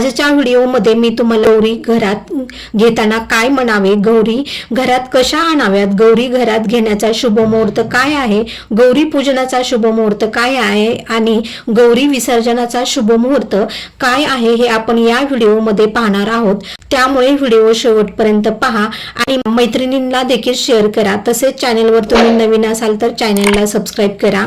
आजच्या व्हिडिओमध्ये मी तुम्हाला गौरी घरात घेताना काय म्हणावे? गौरी घरात कशा आणाव्यात? गौरी घरात घेण्याचा शुभ मुहूर्त काय आहे? गौरी पूजनाचा शुभ मुहूर्त काय आहे? आणि गौरी विसर्जनाचा शुभ मुहूर्त काय आहे हे आपण या व्हिडिओमध्ये पाहणार आहोत. त्यामुळे व्हिडिओ शेवटपर्यंत पहा आणि मैत्रिणींना देखील शेअर करा. तसेच चॅनेलवर तुम्ही नवीन असाल तर चॅनेलला सबस्क्राईब करा.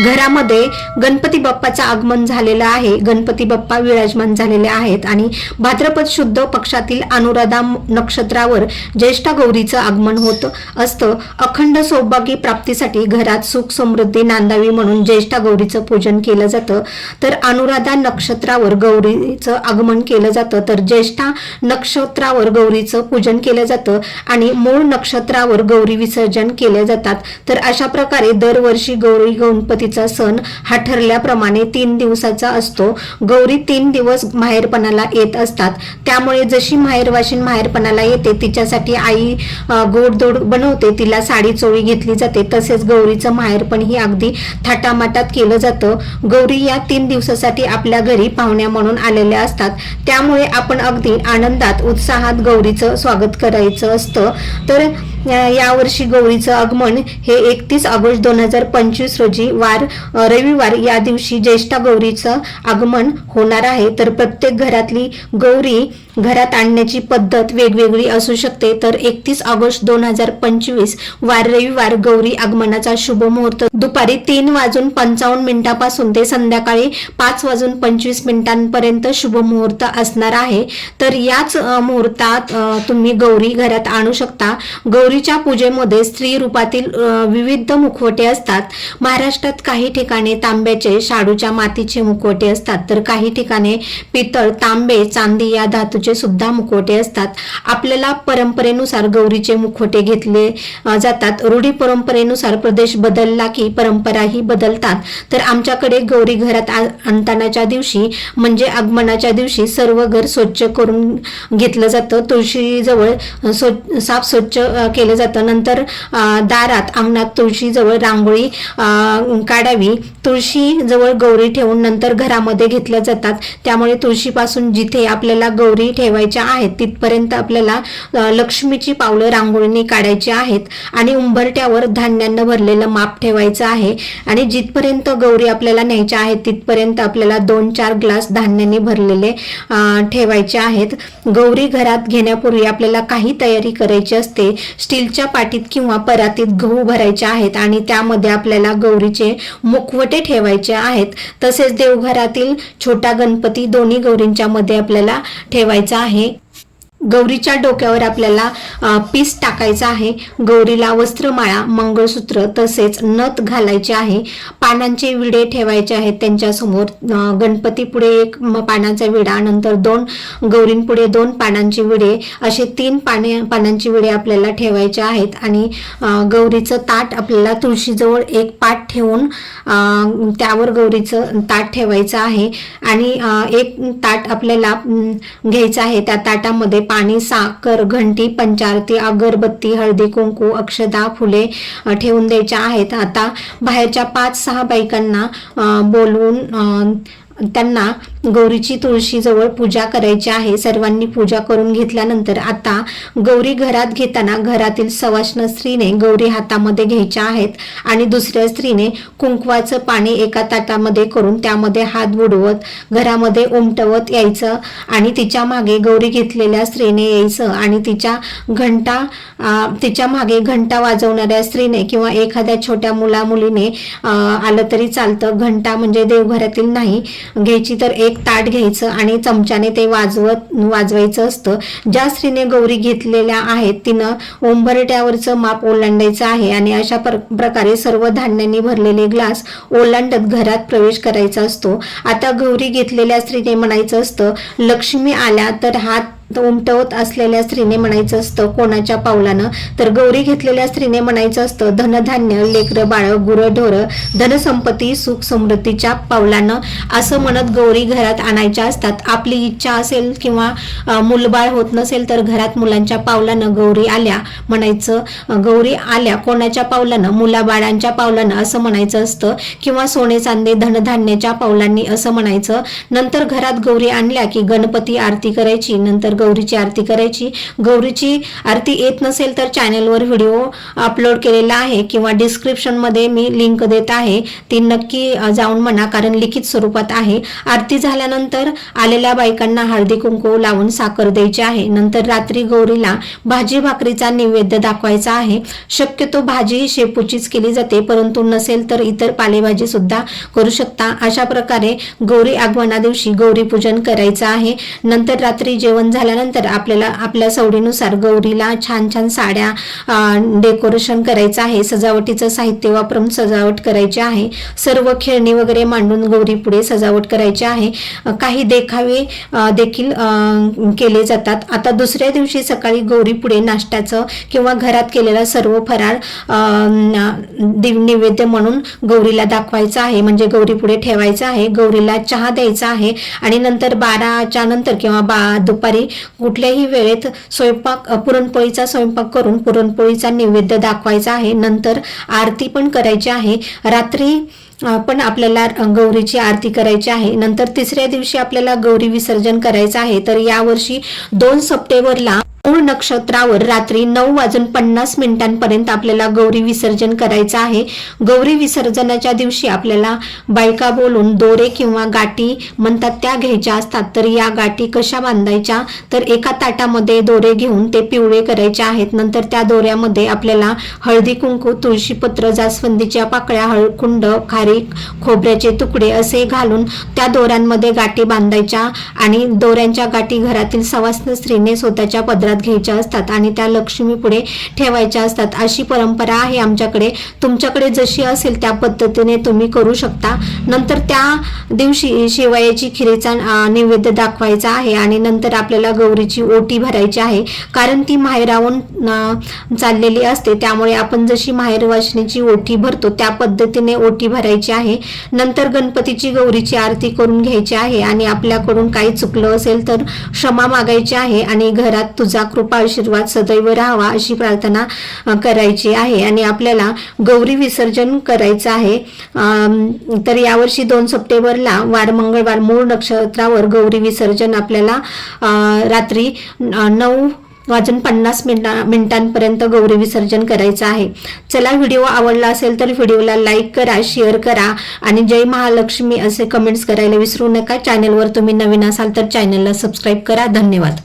घरामध्ये गणपती बाप्पाचं आगमन झालेलं आहे. गणपती बाप्पा विराजमान झालेले आहेत आणि भाद्रपद शुद्ध पक्षातील अनुराधा नक्षत्रावर ज्येष्ठा गौरीचं आगमन होत असतं. अखंड सौभाग्य प्राप्तीसाठी घरात सुख समृद्धी नांदावी म्हणून ज्येष्ठा गौरीचं पूजन केलं जातं. तर अनुराधा नक्षत्रावर गौरीचं आगमन केलं जातं. तर ज्येष्ठा नक्षत्रावर गौरीचं पूजन केलं जातं आणि मूळ नक्षत्रावर गौरी विसर्जन केले जातात. तर अशा प्रकारे दरवर्षी गौरी गणपती गणपतीचा सण हा ठरल्याप्रमाणे तीन दिवसाचा असतो. गौरी तीन दिवस माहेरपणाला येत असतात. त्यामुळे जशी माहेरवाशीन माहेरपणाला येते तिच्यासाठी आई गोडदोड गोडधोड बनवते तिला साडी चोळी घेतली जाते. तसेच गौरीचं माहेरपण ही अगदी थाटामाटात केलं जातं. गौरी या तीन दिवसासाठी आपल्या घरी पाहुण्या म्हणून आलेल्या असतात. त्यामुळे आपण अगदी आनंदात उत्साहात गौरीचं स्वागत करायचं असतं. तर यावर्षी गौरीचं आगमन हे एकतीस ऑगस्ट दोन हजार पंचवीस रोजी वार रविवार या दिवशी ज्येष्ठा गौरीचं आगमन होणार आहे. तर प्रत्येक घरातली गौरी घरात आणण्याची पद्धत वेगवेगळी असू शकते. तर एकतीस ऑगस्ट दोन हजार पंचवीस वार रविवार गौरी आगमनाचा शुभ मुहूर्त. दुपारी तीन वाजून पंचावन्न मिनिटापासून ते संध्याकाळी पाच वाजून पंचवीस मिनिटांपर्यंत शुभ मुहूर्त असणार आहे. तर याच मुहूर्तात तुम्ही गौरी घरात आणू शकता. गौरी गौरीच्या पूजेमध्ये स्त्री रूपातील विविध मुखवटे असतात. महाराष्ट्रात काही ठिकाणी तांब्याचे शाडूच्या मातीचे मुखवटे असतात. तर काही ठिकाणी पितळ तांबे चांदी या धातूचे सुद्धा मुखवटे असतात. आपल्याला परंपरेनुसार गौरीचे मुखवटे घेतले जातात. रूढी परंपरेनुसार प्रदेश बदलला की परंपराही बदलतात. तर आमच्याकडे गौरी घरात आणतानाच्या दिवशी म्हणजे आगमनाच्या दिवशी सर्व घर स्वच्छ करून घेतलं जातं. तुळशीजवळ स्व साफ स्वच्छ केलं जातं. नंतर दारात अंगणात तुळशीजवळ रांगोळी काढावी. तुळशीजवळ गौरी ठेवून नंतर घरामध्ये घेतल्या जातात. त्यामुळे तुळशीपासून जिथे आपल्याला गौरी ठेवायच्या आहेत तिथपर्यंत आपल्याला लक्ष्मीची पावलं रांगोळीने काढायची आहेत आणि उंबरट्यावर धान्यांना भरलेलं माप ठेवायचं आहे. आणि जिथपर्यंत गौरी आपल्याला न्यायच्या आहेत तिथपर्यंत आपल्याला दोन चार ग्लास धान्याने भरलेले ठेवायचे आहेत. गौरी घरात घेण्यापूर्वी आपल्याला काही तयारी करायची असते. स्टीलच्या पाटीत किंवा परातीत गहू भरायचे आहेत आणि त्यामध्ये आपल्याला गौरीचे मुखवटे ठेवायचे आहेत. तसेच देवघरातील छोटा गणपती दोन्ही गौरींच्या मध्ये आपल्याला ठेवायचा आहे. गौरीच्या डोक्यावर आपल्याला पीस टाकायचा आहे. गौरीला वस्त्रमाळा मंगळसूत्र तसेच नथ घालायचे आहे. पानांचे विडे ठेवायचे आहेत त्यांच्यासमोर. गणपतीपुढे गणपती पुढे एक म- विडा नंतर दोन गौरींपुढे दोन पानांची विडे असे तीन पाने पानांची विडे आपल्याला ठेवायचे आहेत. आणि गौरीचं ताट आपल्याला तुळशीजवळ एक पाट ठेवून त्यावर गौरीचं ताट ठेवायचं आहे. आणि एक ताट आपल्याला घ्यायचं आहे. त्या ताटामध्ये पाणी साखर घंटी पंचारती अगरबत्ती हळदी कुंकू अक्षदा फुले ठेवून द्यायच्या आहेत. आता बाहेरच्या पाच सहा बायकांना बोलवून त्यांना गौरीची तुळशीजवळ पूजा करायची आहे. सर्वांनी पूजा करून घेतल्यानंतर आता गौरी घरात घेताना घरातील सवाष्ण स्त्रीने गौरी हातामध्ये घ्यायच्या आहेत आणि दुसऱ्या स्त्रीने कुंकवाचं पाणी एका ताटामध्ये करून त्यामध्ये हात बुडवत घरामध्ये उमटवत यायचं आणि तिच्यामागे गौरी घेतलेल्या स्त्रीने यायचं आणि तिच्या घंटा तिच्यामागे घंटा वाजवणाऱ्या स्त्रीने किंवा एखाद्या छोट्या मुला मुलीने आलं तरी चालतं. घंटा म्हणजे देवघरातील नाही. घ्यायची तर एक ताट घ्यायचं आणि चमच्याने ते वाजवत वाजवायचं असतं. ज्या स्त्रीने गौरी घेतलेल्या आहेत तिनं उंबरट्यावरचं माप ओलांडायचं आहे आणि अशा प्र- प्रकारे सर्व धान्यांनी भरलेले ग्लास ओलांडत घरात प्रवेश करायचा असतो. आता गौरी घेतलेल्या स्त्रीने म्हणायचं असतं लक्ष्मी आल्या तर हात उमटवत असलेल्या स्त्रीने म्हणायचं असतं कोणाच्या पावलानं? तर गौरी घेतलेल्या स्त्रीने म्हणायचं असतं धनधान्य लेकर बाळ गुरं ढोरं धनसंपत्ती सुख समृद्धीच्या पावलानं. असं म्हणत गौरी घरात आणायच्या असतात. आपली इच्छा असेल किंवा मुलबाळ होत नसेल तर घरात मुलांच्या पावलानं गौरी आल्या म्हणायचं गौरी आल्या कोणाच्या पावलानं? मुलाबाळांच्या पावलानं असं म्हणायचं असतं. किंवा सोने चांदी धनधान्याच्या पावलांनी असं म्हणायचं. नंतर घरात गौरी आणल्या की गणपती आरती करायची नंतर गौरीची आरती करायची. गौरीची आरती येत नसेल तर चॅनेलवर व्हिडिओ अपलोड केलेला आहे किंवा डिस्क्रिप्शनमध्ये मी लिंक देत आहे. ती नक्की जाऊन म्हणा कारण लिखित स्वरूपात आहे. आरती झाल्यानंतर आलेल्या बायकांना हळदी कुंकू लावून साखर द्यायची आहे. नंतर रात्री गौरीला भाजी भाकरीचा नैवेद्य दाखवायचा आहे. शक्यतो भाजी ही शेपूचीच केली जाते परंतु नसेल तर इतर पालेभाजी सुद्धा करू शकता. अशा प्रकारे गौरी आगमना दिवशी गौरी पूजन करायचं आहे. नंतर रात्री जेवण झाल्यानंतर आपल्याला आपल्या सवडीनुसार गौरीला छान छान साड्या डेकोरेशन करायचं आहे. सजावटीचं साहित्य वापरून सजावट करायची आहे. सर्व खेळणी वगैरे मांडून गौरी पुढे सजावट करायची आहे. काही देखावे देखील केले जातात. आता दुसऱ्या दिवशी सकाळी गौरी पुढे नाश्त्याचं किंवा घरात केलेला सर्व फराळ नैवेद्य म्हणून गौरीला दाखवायचं आहे. म्हणजे गौरी पुढे ठेवायचं आहे. गौरीला चहा द्यायचा आहे. आणि नंतर बाराच्या नंतर किंवा बा दुपारी कुठल्याही वेळेत स्वयंपाक पुरणपोळीचा स्वयंपाक करून पुरणपोळीचा नैवेद्य दाखवायचा आहे. नंतर आरती पण करायची आहे. रात्री पण आपल्याला गौरीची आरती करायची आहे. नंतर तिसऱ्या दिवशी आपल्याला गौरी विसर्जन करायचं आहे. तर यावर्षी दोन सप्टेंबरला नक्षत्रावर रात्री नऊ वाजून पन्नास मिनिटांपर्यंत आपल्याला गौरी विसर्जन करायचं आहे. गौरी विसर्जनाच्या दिवशी आपल्याला बायका बोलून दोरे किंवा गाठी म्हणतात त्या घ्यायच्या असतात. तर या गाठी कशा बांधायच्या? तर एका ताटामध्ये दोरे घेऊन ते पिवळे करायचे आहेत. नंतर त्या दोऱ्यामध्ये आपल्याला हळदी कुंकू तुळशीपत्र जास्वंदीच्या पाकळ्या हळकुंड खारीक खोबऱ्याचे तुकडे असे घालून त्या दोऱ्यांमध्ये गाठी बांधायच्या आणि दोऱ्यांच्या गाठी घरातील सवासण स्त्रीने स्वतःच्या पदरात घ्यायच्या. असतात आणि त्या लक्ष्मी पुढे ठेवायच्या असतात. अशी परंपरा आहे आमच्याकडे. तुमच्याकडे जशी असेल त्या पद्धतीने तुम्ही करू शकता. नंतर त्या दिवशी शेवयाची खिरीचा नैवेद्य दाखवायचा आहे आणि नंतर आपल्याला गौरीची ओटी भरायची आहे. कारण ती माहेरावून चाललेली असते. त्यामुळे आपण जशी माहेरवाशिनीची ओटी भरतो त्या पद्धतीने ओटी भरायची आहे. नंतर गणपतीची गौरीची आरती करून घ्यायची आहे आणि आपल्याकडून काही चुकलं असेल तर क्षमा मागायची आहे आणि घरात तुझा कृपा आशीर्वाद सदैव राहावा अशी प्रार्थना करायची आहे. आणि आपल्याला गौरी विसर्जन करायचं आहे. तर यावर्षी दोन सप्टेंबरला वार मंगळवार मूळ नक्षत्रावर गौरी विसर्जन आपल्याला रात्री नऊ वाजून पन्नास मिनिटा मिनिटांपर्यंत गौरी विसर्जन करायचं आहे. चला व्हिडिओ आवडला असेल तर व्हिडिओला लाईक करा शेअर करा आणि जय महालक्ष्मी असे कमेंट्स करायला विसरू नका. चॅनलवर तुम्ही नवीन असाल तर चॅनलला सबस्क्राईब करा. धन्यवाद.